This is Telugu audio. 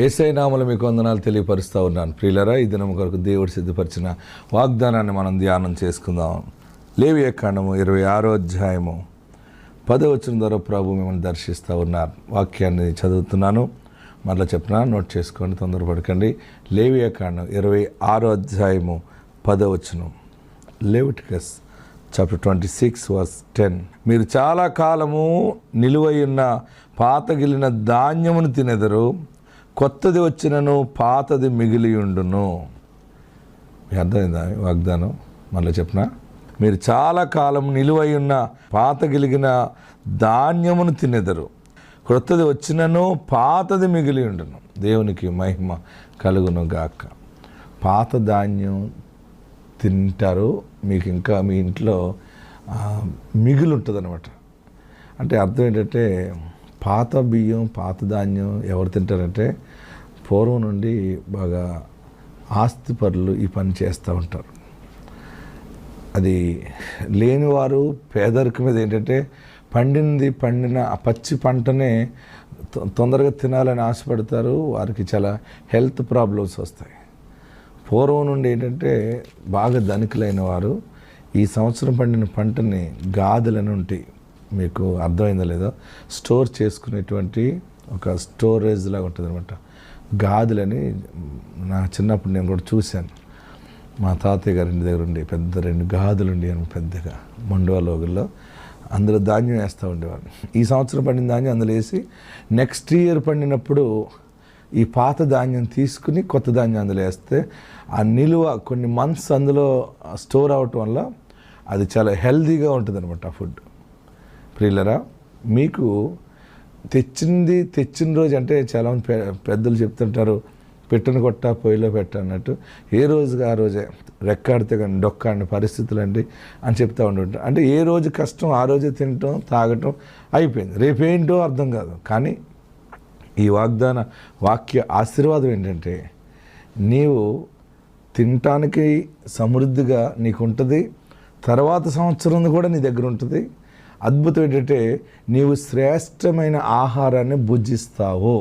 ఏసై నామలు మీకు వందనాలు తెలియపరుస్తూ ఉన్నాను. ప్రియులరా ఈ దినం కొరకు దేవుడు సిద్ధపరిచిన వాగ్దానాన్ని మనం ధ్యానం చేసుకుందాం. లేవి కాండము ఇరవై ఆరో అధ్యాయము పదవచనం ద్వారా ప్రభు మిమ్మల్ని దర్శిస్తూ ఉన్నారు. వాక్యాన్ని చదువుతున్నాను. మరలా చెప్పిన నోట్ చేసుకోండి తొందరపడకండి. లేవి కాండం ఇరవై ఆరో అధ్యాయము పదవచనం Leviticus chapter twenty six verse ten. మీరు చాలా కాలము నిలువయున్న పాతగిలిన ధాన్యమును తినెదరు. కొత్తది వచ్చినను పాతది మిగిలి ఉండును మీకు అర్థమైందా వాగ్దానం? మళ్ళీ చెప్పిన? మీరు చాలా కాలం నిలువై ఉన్న పాతగిలిగిన ధాన్యమును తినెదరు. క్రొత్తది వచ్చినను పాతది మిగిలి ఉండును దేవునికి మహిమ కలుగును గాక పాత ధాన్యం తింటారు మీకు ఇంకా మీ ఇంట్లో మిగిలి ఉంటుంది అనమాట అంటే అర్థం ఏంటంటే పాత బియ్యం పాత ధాన్యం ఎవరు తింటారంటే పూర్వం నుండి బాగా ఆస్తిపరులు ఈ పని చేస్తూ ఉంటారు. అది లేనివారు పేదరికం మీద ఏంటంటే పండింది పండిన ఆ పచ్చి పంటనే తొందరగా తినాలని ఆశపడతారు. వారికి చాలా హెల్త్ ప్రాబ్లమ్స్ వస్తాయి. పూర్వం నుండి ఏంటంటే బాగా ధనికులైన వారు ఈ సంవత్సరం పండిన పంటని గాదులని ఉంటాయి మీకు అర్థమైందో లేదో స్టోర్ చేసుకునేటువంటి ఒక స్టోరేజ్ లాగా ఉంటుంది అనమాట గాదులని నా చిన్నప్పుడు నేను కూడా చూశాను. మా తాతయ్య గారి ఇంటి దగ్గర ఉండి పెద్ద రెండు గాదులు ఉండి పెద్దగా మండువా లోగుల్లో అందులో ధాన్యం వేస్తూ ఉండేవారు ఈ సంవత్సరం పండిన ధాన్యం అందులో వేసి నెక్స్ట్ ఇయర్ పండినప్పుడు ఈ పాత ధాన్యం తీసుకుని కొత్త ధాన్యం అందులో వేస్తే ఆ నిలువ కొన్ని మంత్స్ అందులో స్టోర్ అవటం వల్ల అది చాలా హెల్దీగా ఉంటుంది అనమాట ఆ ఫుడ్. ప్రియులరా మీకు తెచ్చింది తెచ్చిన రోజు అంటే చాలామంది పెద్దలు చెప్తుంటారు పెట్టను కొట్ట పొయ్యిలో పెట్ట అన్నట్టు. ఏ రోజుగా ఆ రోజే? రెక్కాడితే కానీ డొక్కాడిన పరిస్థితులు అండి అని చెప్తూ ఉంటుంటారు. అంటే ఏ రోజు కష్టం ఆ రోజే తినటం తాగటం అయిపోయింది. రేపేంటో అర్థం కాదు. కానీ ఈ వాగ్దాన వాక్య ఆశీర్వాదం ఏంటంటే నీవు తినటానికి సమృద్ధిగా నీకు ఉంటుంది తర్వాత సంవత్సరం కూడా నీ దగ్గర ఉంటుంది అద్భుతం ఏంటంటే నీవు శ్రేష్టమైన ఆహారాన్ని భుజిస్తావు.